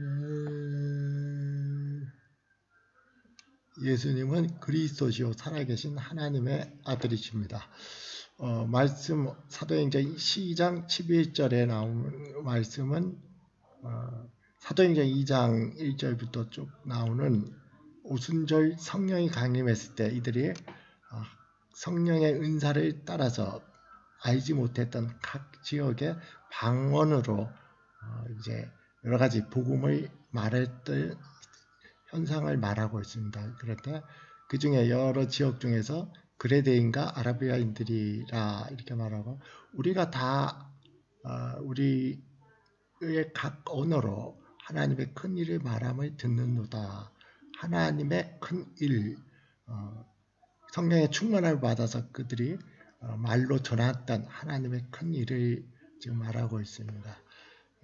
음, 예수님은 그리스도시요 살아계신 하나님의 아들이십니다. 어, 말씀 사도행전 12장 11절에 나오는 말씀은 어, 사도행전 2장 1절부터 쭉 나오는 오순절 성령이 강림했을 때 이들이 어, 성령의 은사를 따라서 알지 못했던 각 지역의 방언으로 어, 이제 여러 가지 복음을 말했던 현상을 말하고 있습니다. 그런데 그 중에 여러 지역 중에서 그레데인과 아라비아인들이라 이렇게 말하고 우리가 다 어, 우리의 각 언어로 하나님의 큰 일을 말함을 듣는노다. 하나님의 큰 일, 어, 성령의 충만함을 받아서 그들이 어, 말로 전했던 하나님의 큰 일을 지금 말하고 있습니다.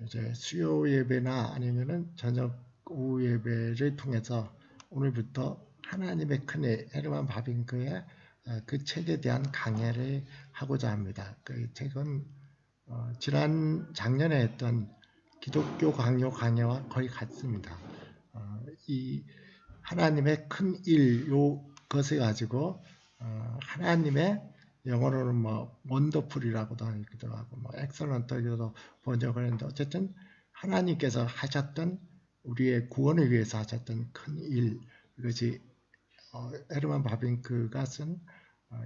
이제 수요 예배나 아니면은 저녁 오후 예배를 통해서 오늘부터 하나님의 큰 일, 헤르만 바빙크의 어, 그 책에 대한 강해를 하고자 합니다. 그 책은 어, 지난 작년에 했던 기독교 강요 강해와 거의 같습니다. 어, 이 하나님의 큰 일, 요 것을 가지고 하나님의 영어로는 뭐 원더풀이라고도 하기도 하고 뭐 엑설런트기도 번역을 했는데 어쨌든 하나님께서 하셨던 우리의 구원을 위해서 하셨던 큰 일, 이것이 어, 에르만 바빙크가 쓴 어,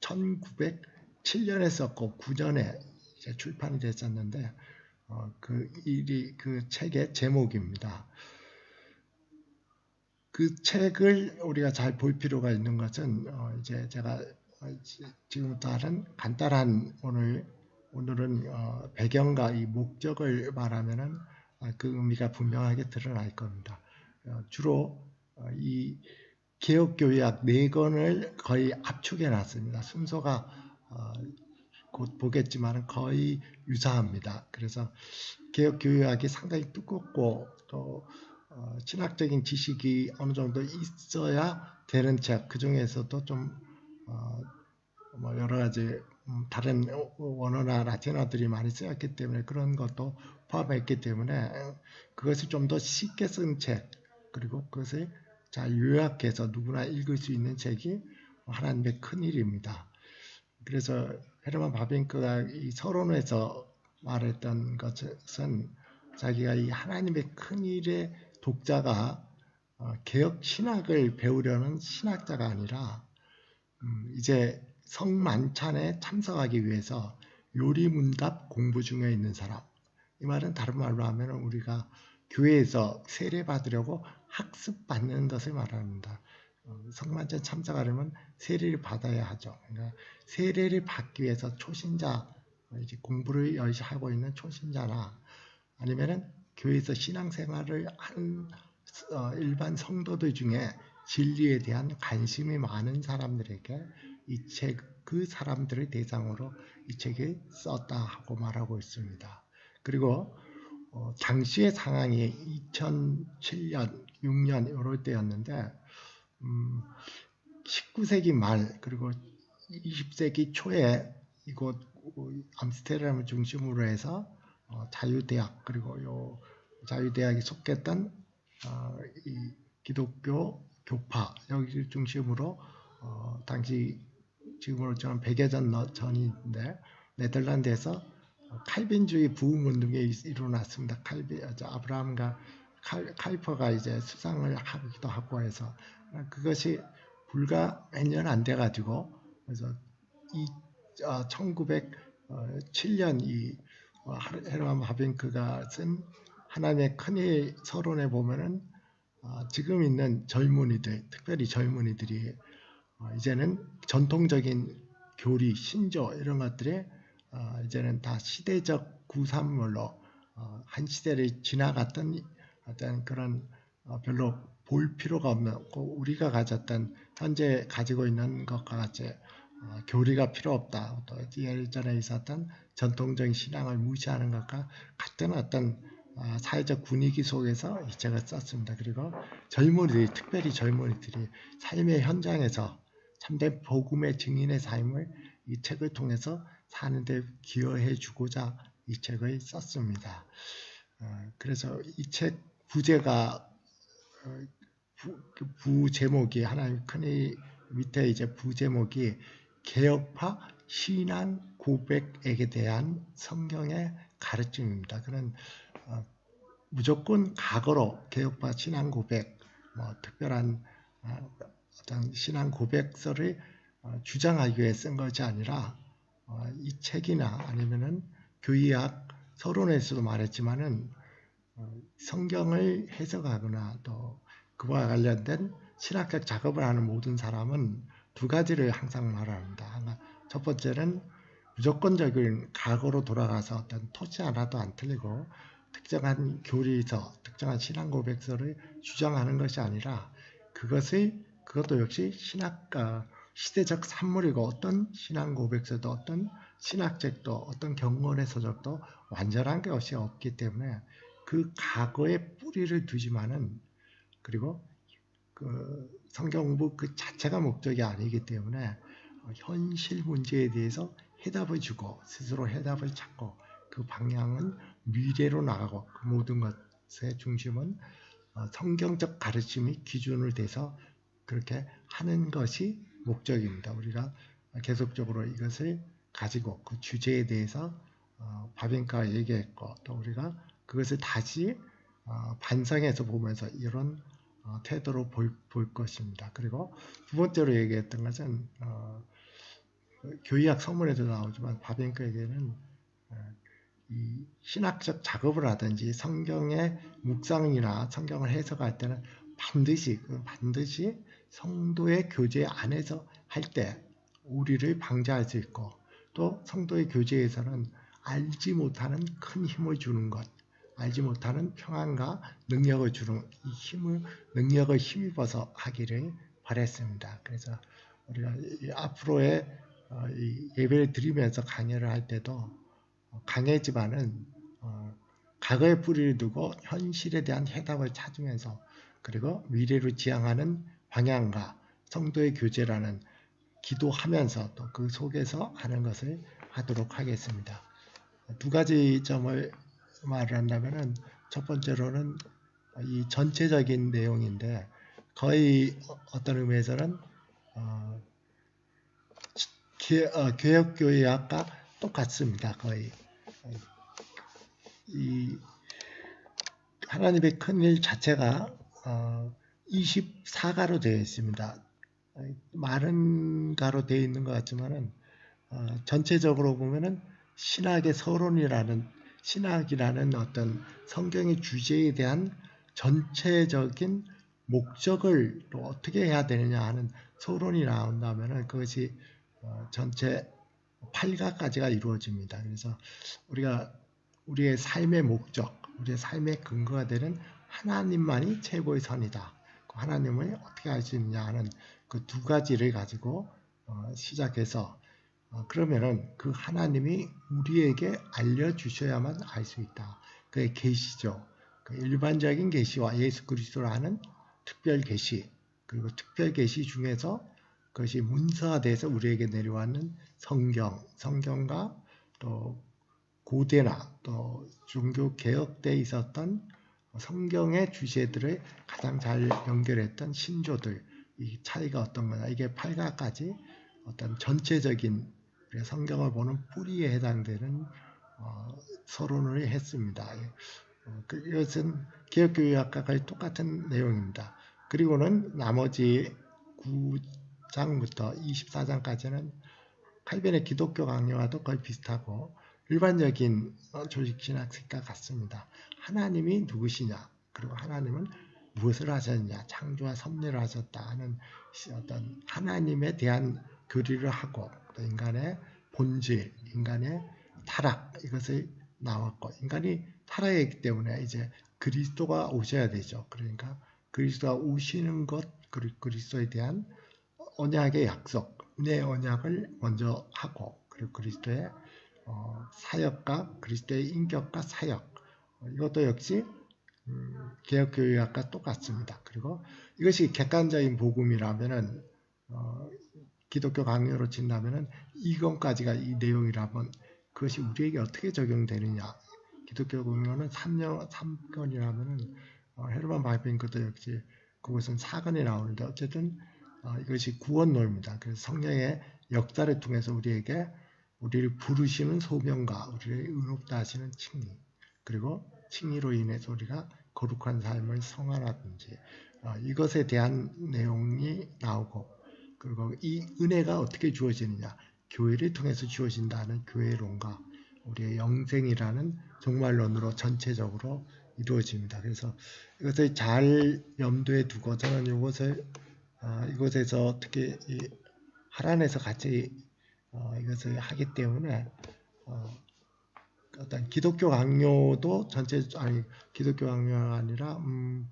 1907년에 썼고 9년에 이제 출판이 됐었는데 어, 그 일이 그 책의 제목입니다. 그 책을 우리가 잘 볼 필요가 있는 것은 어, 이제 제가 어, 지금부터 하는 간단한 오늘 오늘은 어, 배경과 이 목적을 말하면은 아, 그 의미가 분명하게 드러날 겁니다. 어, 주로 어, 이 개혁교약 네 권을 거의 압축해 놨습니다. 순서가 어, 곧 보겠지만 거의 유사합니다. 그래서 개혁교약이 상당히 두껍고 또 신학적인 지식이 어느 정도 있어야 되는 책, 그 중에서도 좀, 뭐 여러 가지 음, 다른 원어나 라틴어들이 많이 쓰였기 때문에 그런 것도 포함했기 때문에 그것을 좀 더 쉽게 쓴 책, 그리고 그것을 잘 요약해서 누구나 읽을 수 있는 책이 하나님의 큰 일입니다. 그래서 헤르만 바빙크가 이 서론에서 말했던 것은 자기가 이 하나님의 큰 일의 독자가 어, 개혁 신학을 배우려는 신학자가 아니라 음, 이제 성만찬에 참석하기 위해서 요리문답 공부 중에 있는 사람. 이 말은 다른 말로 하면 우리가 교회에서 세례 받으려고 학습 받는 것을 말합니다. 어, 성만찬 참석하려면 세례를 받아야 하죠. 그러니까 세례를 받기 위해서 초신자 이제 공부를 열심히 하고 있는 초신자나 아니면은 교회에서 신앙생활을 한 어, 일반 성도들 중에 진리에 대한 관심이 많은 사람들에게 이 책, 그 사람들을 대상으로 이 책을 썼다 하고 말하고 있습니다. 그리고 어, 당시의 상황이 2007년, 6년 이럴 때였는데 음, 19세기 말 그리고 20세기 초에 이곳 암스테르담을 중심으로 해서 어, 자유대학 그리고 요 자유대학이 속했던 어, 이 기독교 교파 여기를 중심으로 어, 당시 지금으로 저는 100여 년 전인데 네덜란드에서 칼빈주의 부흥 운동이 일어났습니다. 칼빈 아브라함과 칼, 칼퍼가 이제 수상을 하기도 하고 해서 그것이 불과 몇 년 안 돼 가지고 그래서 이 어, 1907년 이 어, 헤르만 하빙크가 쓴 하나님의 큰일 서론에 보면은 어, 지금 있는 젊은이들, 특별히 젊은이들이 어, 이제는 전통적인 교리, 신조 이런 것들에 어, 이제는 다 시대적 구산물로 어, 한 시대를 지나갔던 어떤 그런 어, 별로 볼 필요가 없는 우리가 가졌던 현재 가지고 있는 것과 같이 어, 교리가 필요 없다. 또 예전에 있었던 전통적인 신앙을 무시하는 것과 같은 어떤 어, 사회적 분위기 속에서 이 책을 썼습니다. 그리고 젊은이들이 특별히 젊은이들이 삶의 현장에서 참된 복음의 증인의 삶을 이 책을 통해서 사는데 기여해 주고자 이 책을 썼습니다. 어, 그래서 이 책 부제가 어, 부, 그 부제목이 하나님 큰이 밑에 이제 부 제목이 개혁파 신앙 고백에 대한 성경의 가르침입니다. 그는 어, 무조건 과거로 개혁파 신앙 고백, 뭐 특별한 어, 어떤 신앙 고백서를 어, 주장하기 위해 쓴 것이 아니라 어, 이 책이나 아니면은 교의학 서론에서도 말했지만은 어, 성경을 해석하거나 또 그와 관련된 신학적 작업을 하는 모든 사람은 두 가지를 항상 말합니다. 첫 번째는 무조건적인 과거로 돌아가서 어떤 토지 하나도 안 틀리고 특정한 교리서, 특정한 신앙 고백서를 주장하는 것이 아니라 그것의 그것도 역시 신학과 시대적 산물이고 어떤 신앙 고백서도 어떤 신학책도 어떤 경건의 서적도 완전한 것이 없기 때문에 그 과거의 뿌리를 두지만은 그리고 그 성경 공부 그 자체가 목적이 아니기 때문에 현실 문제에 대해서 해답을 주고 스스로 해답을 찾고 그 방향은 미래로 나가고 그 모든 것의 중심은 어, 성경적 가르침이 기준을 대서 그렇게 하는 것이 목적입니다. 우리가 계속적으로 이것을 가지고 그 주제에 대해서 어, 바빙카 얘기했고 또 우리가 그것을 다시 어, 반성해서 보면서 이런 어, 태도로 볼, 볼, 것입니다. 그리고 두 번째로 얘기했던 것은 어, 교의학 서문에도 나오지만 바빙카에게는 어, 이 신학적 작업을 하든지 성경의 묵상이나 성경을 해석할 때는 반드시 그 반드시 성도의 교제 안에서 할 때 우리를 방지할 수 있고 또 성도의 교제에서는 알지 못하는 큰 힘을 주는 것, 알지 못하는 평안과 능력을 주는 이 힘을 능력을 힘입어서 하기를 바랬습니다. 그래서 우리가 앞으로의 어, 예배를 드리면서 강의를 할 때도 강해지만은 어, 과거의 뿌리를 두고 현실에 대한 해답을 찾으면서 그리고 미래를 지향하는 방향과 성도의 교제라는 기도하면서 또 그 속에서 하는 것을 하도록 하겠습니다. 두 가지 점을 말을 한다면은 첫 번째로는 이 전체적인 내용인데 거의 어떤 의미에서는 어, 어, 교역교회학과 똑같습니다. 거의 이 하나님의 큰일 자체가 어, 24가로 되어 있습니다. 많은 가로 되어 있는 것 같지만은 어, 전체적으로 보면은 신학의 서론이라는 신학이라는 어떤 성경의 주제에 대한 전체적인 목적을 또 어떻게 해야 되느냐 하는 서론이 나온다면은 그것이 어, 전체 8가까지가 이루어집니다. 그래서 우리가 우리의 삶의 목적, 우리의 삶의 근거가 되는 하나님만이 최고의 선이다. 하나님을 어떻게 알 수 있느냐 하는 그 두 가지를 가지고 어, 시작해서 어, 그러면은 그 하나님이 우리에게 알려주셔야만 알 수 있다. 그게 계시죠. 그 일반적인 계시와 예수 그리스도라는 특별 계시 그리고 특별 계시 중에서 그것이 문서화돼서 우리에게 내려왔는 성경, 성경과 또 고대나 또 종교 개혁 때 있었던 성경의 주제들을 가장 잘 연결했던 신조들 이 차이가 어떤 거냐 이게 8가까지 어떤 전체적인 성경을 보는 뿌리에 해당되는 어, 서론을 했습니다. 어, 그, 이것은 개혁교회학과 거의 똑같은 내용입니다. 그리고는 나머지 9 장부터 24장까지는 칼빈의 기독교 강요와도 거의 비슷하고 일반적인 어, 조직 신학식과 같습니다. 하나님이 누구시냐 그리고 하나님은 무엇을 하셨냐 창조와 섭리를 하셨다 하는 어떤 하나님에 대한 교리를 하고 또 인간의 본질, 인간의 타락 이것을 나왔고 인간이 타락했기 때문에 이제 그리스도가 오셔야 되죠. 그러니까 그리스도가 오시는 것 그리스도에 대한 언약의 약속, 은혜의 언약을 먼저 하고 그리고 그리스도의 어, 사역과 그리스도의 인격과 사역 어, 이것도 역시 음, 개혁교회학과 똑같습니다. 그리고 이것이 객관적인 복음이라면은 어, 기독교 강요로 친다면은 이건까지가 이 내용이라면 그것이 우리에게 어떻게 적용되느냐 기독교 공로는 3년 3건이라면은 어, 헤르만 바이핑크도 역시 그것은 4건이 나오는데 어쨌든 어, 이것이 구원론입니다. 그래서 성령의 역사를 통해서 우리에게 우리를 부르시는 소명과 우리를 의롭다 하시는 칭의 그리고 칭의로 인해서 우리가 거룩한 삶을 성하라든지 어, 이것에 대한 내용이 나오고 그리고 이 은혜가 어떻게 주어지느냐 교회를 통해서 주어진다는 교회론과 우리의 영생이라는 종말론으로 전체적으로 이루어집니다. 그래서 이것을 잘 염두에 두고 저는 이것을 어, 이곳에서 특히 이 하란에서 같이 어, 이것을 하기 때문에 어, 어떤 기독교 강요도 전체 아니 기독교 강요가 아니라 음,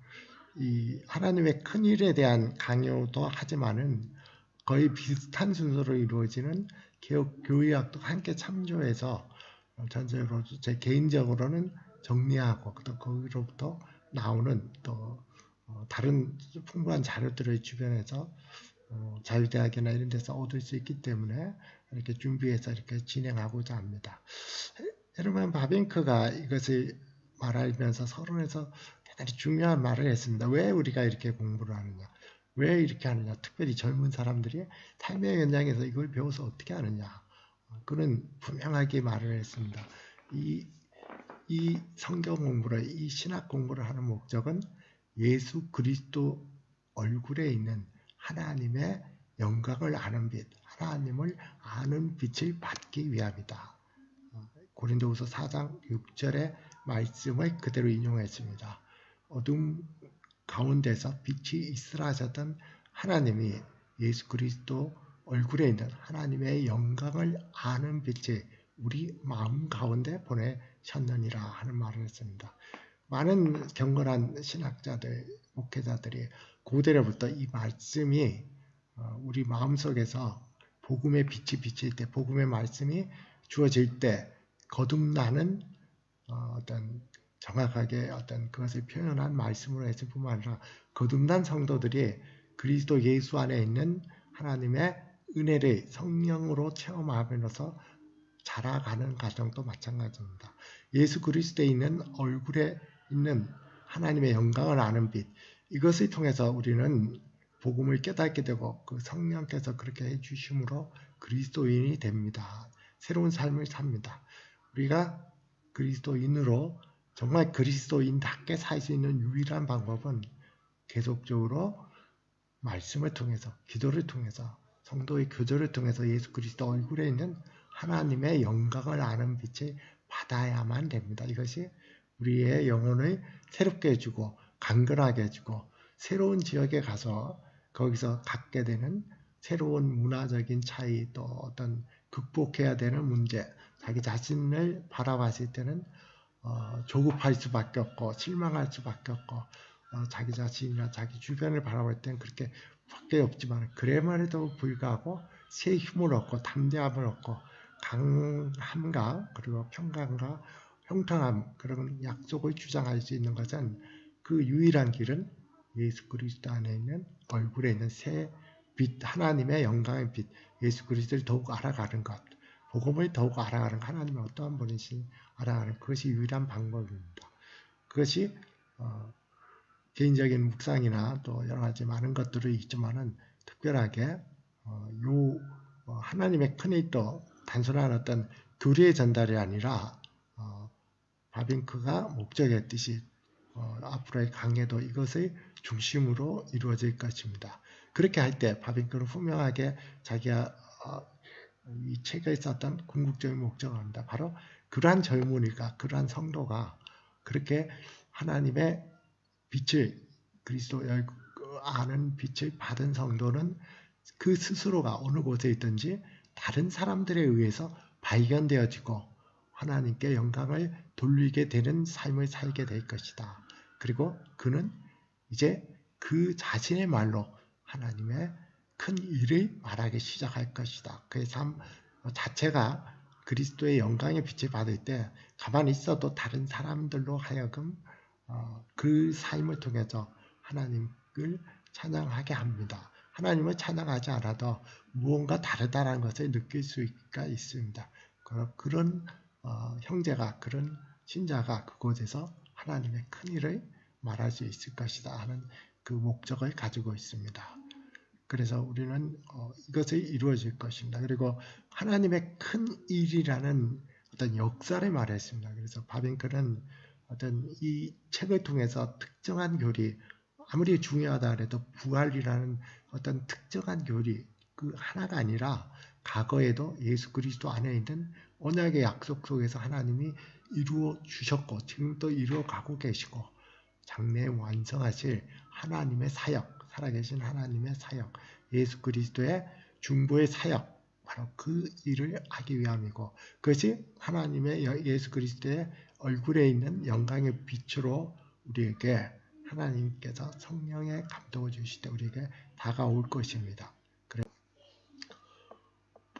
이 하나님의 큰 일에 대한 강요도 하지만은 거의 비슷한 순서로 이루어지는 개혁 교의학도 함께 참조해서 전체적으로 제 개인적으로는 정리하고 또 거기로부터 나오는 또 어, 다른 풍부한 자료들을 주변에서 어, 자유대학이나 이런 데서 얻을 수 있기 때문에 이렇게 준비해서 이렇게 진행하고자 합니다. 헤르만 바빙크가 이것을 말하면서 서론에서 대단히 중요한 말을 했습니다. 왜 우리가 이렇게 공부를 하느냐? 왜 이렇게 하느냐? 특별히 젊은 사람들이 삶의 현장에서 이걸 배워서 어떻게 하느냐? 그는 분명하게 말을 했습니다. 이, 이 성경 공부를, 이 신학 공부를 하는 목적은 예수 그리스도 얼굴에 있는 하나님의 영광을 아는 빛, 하나님을 아는 빛을 받기 위함이다. 고린도후서 4장 6절의 말씀을 그대로 인용했습니다. 어둠 가운데서 빛이 있으라 하셨던 하나님이 예수 그리스도 얼굴에 있는 하나님의 영광을 아는 빛이 우리 마음 가운데 보내셨느니라 하는 말을 했습니다. 많은 경건한 신학자들, 목회자들이 고대로부터 이 말씀이 어, 우리 마음속에서 복음의 빛이 비칠 때, 복음의 말씀이 주어질 때 거듭나는 어, 어떤 정확하게 어떤 그것을 표현한 말씀으로 했을 뿐만 아니라 거듭난 성도들이 그리스도 예수 안에 있는 하나님의 은혜를 성령으로 체험함으로써 자라가는 과정도 마찬가지입니다. 예수 그리스도에 있는 얼굴에 있는 하나님의 영광을 아는 빛 이것을 통해서 우리는 복음을 깨닫게 되고 그 성령께서 그렇게 해주심으로 그리스도인이 됩니다. 새로운 삶을 삽니다. 우리가 그리스도인으로 정말 그리스도인답게 살 수 있는 유일한 방법은 계속적으로 말씀을 통해서 기도를 통해서 성도의 교조를 통해서 예수 그리스도 얼굴에 있는 하나님의 영광을 아는 빛을 받아야만 됩니다. 이것이 우리의 영혼을 새롭게 해주고 강건하게 해주고 새로운 지역에 가서 거기서 갖게 되는 새로운 문화적인 차이 또 어떤 극복해야 되는 문제 자기 자신을 바라봤을 때는 어, 조급할 수밖에 없고 실망할 수밖에 없고 어, 자기 자신이나 자기 주변을 바라볼 때는 그렇게 밖에 없지만 그래만에도 불구하고 새 힘을 얻고 담대함을 얻고 강함과 그리고 평강과 형통함 그런 약속을 주장할 수 있는 것은 그 유일한 길은 예수 그리스도 안에 있는 얼굴에 있는 새 빛 하나님의 영광의 빛 예수 그리스도를 더욱 알아가는 것 복음을 더욱 알아가는 하나님의 어떠한 분이신 알아가는 그것이 유일한 방법입니다. 그것이 어, 개인적인 묵상이나 또 여러 가지 많은 것들이 있지만은 특별하게 어, 요 어, 하나님의 큰 의도 단순한 어떤 교리의 전달이 아니라 어, 바빙크가 목적했듯이 어, 앞으로의 강해도 이것을 중심으로 이루어질 것입니다. 그렇게 할 때 바빙크는 분명하게 자기가 어, 이 책에 있었던 궁극적인 목적을 합니다. 바로 그러한 젊은이가 그러한 성도가 그렇게 하나님의 빛을 그리스도 아는 빛을 받은 성도는 그 스스로가 어느 곳에 있든지 다른 사람들에 의해서 발견되어지고 하나님께 영광을 돌리게 되는 삶을 살게 될 것이다. 그리고 그는 이제 그 자신의 말로 하나님의 큰 일을 말하기 시작할 것이다. 그의 삶 자체가 그리스도의 영광의 빛을 받을 때 가만히 있어도 다른 사람들로 하여금 어, 그 삶을 통해서 하나님을 찬양하게 합니다. 하나님을 찬양하지 않아도 무언가 다르다는 것을 느낄 수가 있습니다. 그런 어, 형제가 그런 신자가 그곳에서 하나님의 큰 일을 말할 수 있을 것이다 하는 그 목적을 가지고 있습니다. 그래서 우리는 어, 이것이 이루어질 것입니다. 그리고 하나님의 큰 일이라는 어떤 역사를 말했습니다. 그래서 바빙클은 어떤 이 책을 통해서 특정한 교리, 아무리 중요하다 해도 부활이라는 어떤 특정한 교리, 그 하나가 아니라 과거에도 예수 그리스도 안에 있는 언약의 약속 속에서 하나님이 이루어 주셨고 지금도 이루어 가고 계시고 장래에 완성하실 하나님의 사역, 살아계신 하나님의 사역, 예수 그리스도의 중보의 사역, 바로 그 일을 하기 위함이고 그것이 하나님의 예수 그리스도의 얼굴에 있는 영광의 빛으로 우리에게 하나님께서 성령의 감동을 주실 때 우리에게 다가올 것입니다.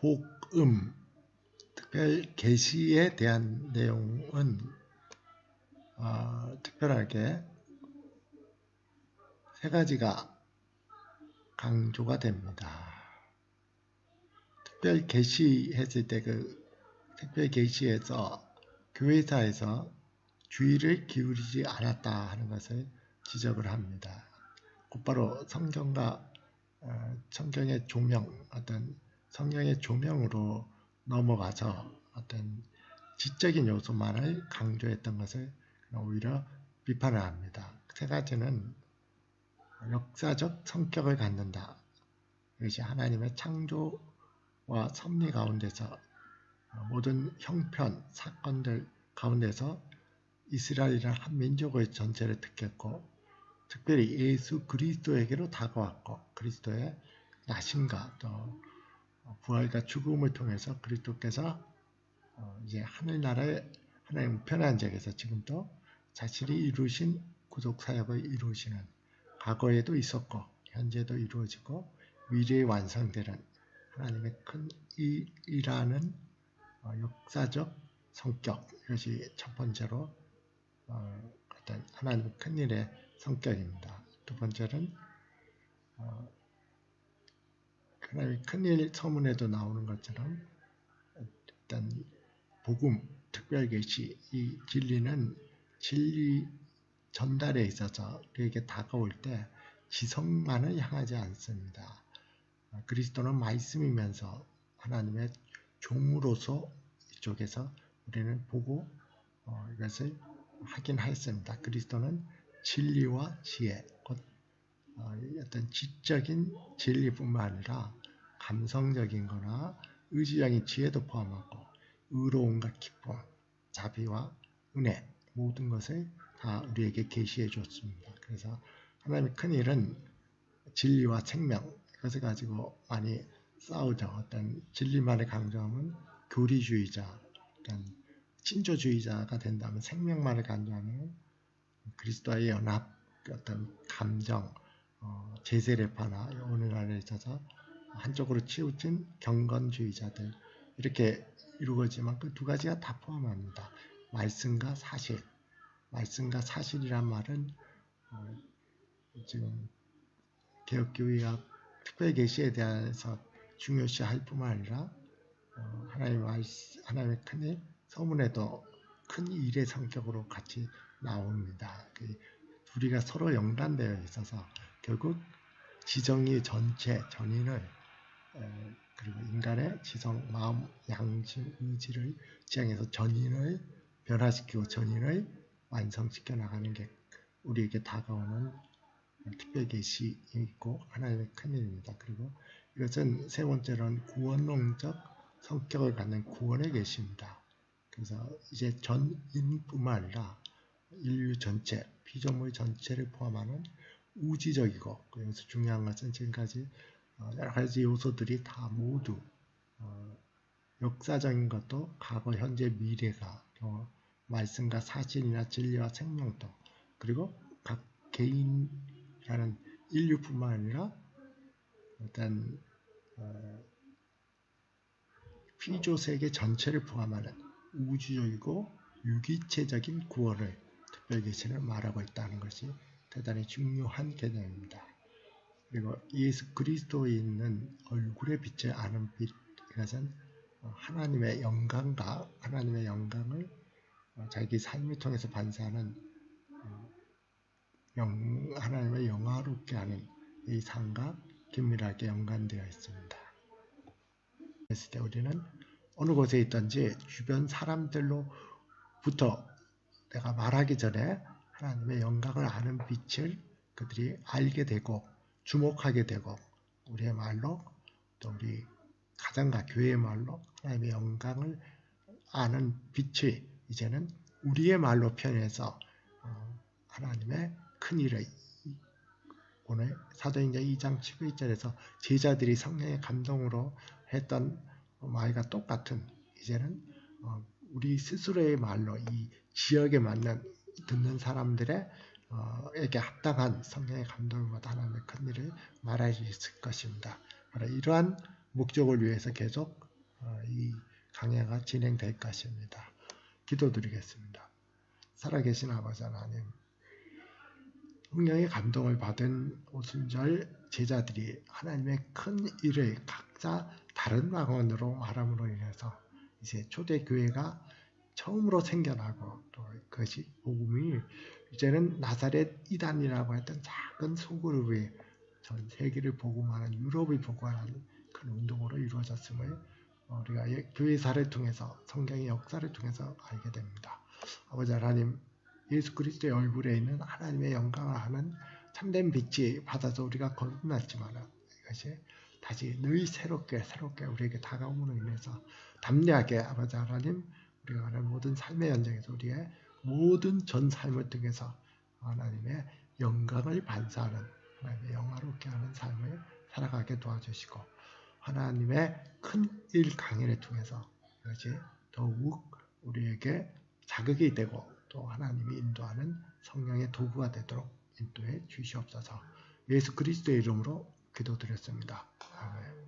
복음 특별 계시에 대한 내용은 어, 특별하게 세 가지가 강조가 됩니다. 특별 계시했을 때 그 특별 계시에서 교회사에서 주의를 기울이지 않았다 하는 것을 지적을 합니다. 곧바로 성경과 어, 성경의 조명, 어떤 성경의 조명으로 넘어가서 어떤 지적인 요소만을 강조했던 것을 오히려 비판을 합니다. 세 가지는 역사적 성격을 갖는다. 이것이 하나님의 창조와 섭리 가운데서 모든 형편, 사건들 가운데서 이스라엘이란 한 민족의 전체를 택했고 특별히 예수 그리스도에게로 다가왔고 그리스도의 나심과 또 부활과 죽음을 통해서 그리스도께서 어, 이제 하늘나라의 하나님 우편한 적에서 지금도 자신이 이루신 구속 사역을 이루시는 과거에도 있었고 현재도 이루어지고 미래에 완성되는 하나님의 큰 일이라는 어, 역사적 성격 이것이 첫 번째로 어, 어떤 하나님의 큰 일의 성격입니다. 두 번째는 어, 하나님의 큰일 서문에도 나오는 것처럼 일단 복음 특별 계시 이 진리는 진리 전달에 있어서 우리에게 다가올 때 지성만을 향하지 않습니다. 그리스도는 말씀이면서 하나님의 종으로서 이쪽에서 우리는 보고 어, 이것을 확인하였습니다. 그리스도는 진리와 지혜, 곧 어, 어떤 지적인 진리뿐만 아니라 감성적인 거나 의지적인 지혜도 포함하고 의로움과 기쁨, 자비와 은혜 모든 것을 다 우리에게 계시해 줬습니다. 그래서 하나님의 큰 일은 진리와 생명 이것을 가지고 많이 싸우죠. 어떤 진리만을 강조하면 교리주의자, 어떤 친조주의자가 된다면 생명만을 강조하면 그리스도와의 연합, 어떤 감정, 어, 제세례파나 오늘날에 있어서 한쪽으로 치우친 경건주의자들 이렇게 이루어지만 그 두 가지가 다 포함합니다. 말씀과 사실. 말씀과 사실이란 말은 어, 지금 개혁교회와 특별 계시에 대해서 중요시할 뿐만 아니라 어, 하나님의 말씀, 하나님의 큰일 서문에도 큰 일의 성격으로 같이 나옵니다. 그 둘이가 서로 연관되어 있어서 결국 지정의 전체 전인을 그리고 인간의 지성, 마음, 양심, 의지를 지향해서 전인을 변화시키고 전인을 완성시켜 나가는 게 우리에게 다가오는 특별 계시이고 하나님의 큰 일입니다. 그리고 이것은 세 번째로는 구원론적 성격을 갖는 구원의 계시입니다. 그래서 이제 전인뿐만 아니라 인류 전체, 피조물 전체를 포함하는 우지적이고 여기서 중요한 것은 지금까지 어, 여러 가지 요소들이 다 모두 어, 역사적인 것도 과거, 현재, 미래가 말씀과 사실이나 진리와 생명도 그리고 각 개인이라는 인류뿐만 아니라 어, 피조 세계 전체를 포함하는 우주적이고 유기체적인 구원을 특별 계시를 말하고 있다는 것이 대단히 중요한 개념입니다. 그리고 예수 그리스도에 있는 얼굴의 빛을 아는 빛, 이것은 하나님의 영광과 하나님의 영광을 어, 자기 삶을 통해서 반사하는 어, 영, 하나님의 영화롭게 하는 이 삶과 긴밀하게 연관되어 있습니다. 그랬을 때 우리는 어느 곳에 있든지 주변 사람들로부터 내가 말하기 전에 하나님의 영광을 아는 빛을 그들이 알게 되고 주목하게 되고 우리의 말로 또 우리 가정과 교회의 말로 하나님의 영광을 아는 빛이 이제는 우리의 말로 표현해서 어, 하나님의 큰 일을 오늘 사도행전 2장 11절에서 제자들이 성령의 감동으로 했던 말과 똑같은 이제는 어, 우리 스스로의 말로 이 지역에 맞는 듣는 사람들의 어, 에게 합당한 성령의 받아 하나님의 큰 일을 말할 수 있을 것입니다. 이러한 목적을 위해서 계속 어, 이 강해가 진행될 것입니다. 기도드리겠습니다. 살아계신 아버지 하나님, 성령의 감동을 받은 오순절 제자들이 하나님의 큰 일을 각자 다른 방언으로 말함으로 인해서 이제 초대교회가 처음으로 생겨나고 또 그것이 복음이 이제는 나사렛 이단이라고 했던 작은 소그룹이 전 세계를 복음하는 유럽을 복음하는 큰 운동으로 이루어졌음을 우리가 교회사를 통해서 성경의 역사를 통해서 알게 됩니다. 아버지 하나님 예수 그리스도의 얼굴에 있는 하나님의 영광을 하는 참된 빛이 받아서 우리가 거듭났지만 이것이 다시 늘 새롭게 새롭게 우리에게 다가옴으로 인해서 담대하게 아버지 하나님 우리가 하는 모든 삶의 현장에서 우리의 모든 전 삶을 통해서 하나님의 영광을 반사하는 하나님의 영화롭게 하는 삶을 살아가게 도와주시고 하나님의 큰 일 강연을 통해서 이것이 더욱 우리에게 자극이 되고 또 하나님이 인도하는 성령의 도구가 되도록 인도해 주시옵소서 예수 그리스도의 이름으로 기도드렸습니다. 아멘.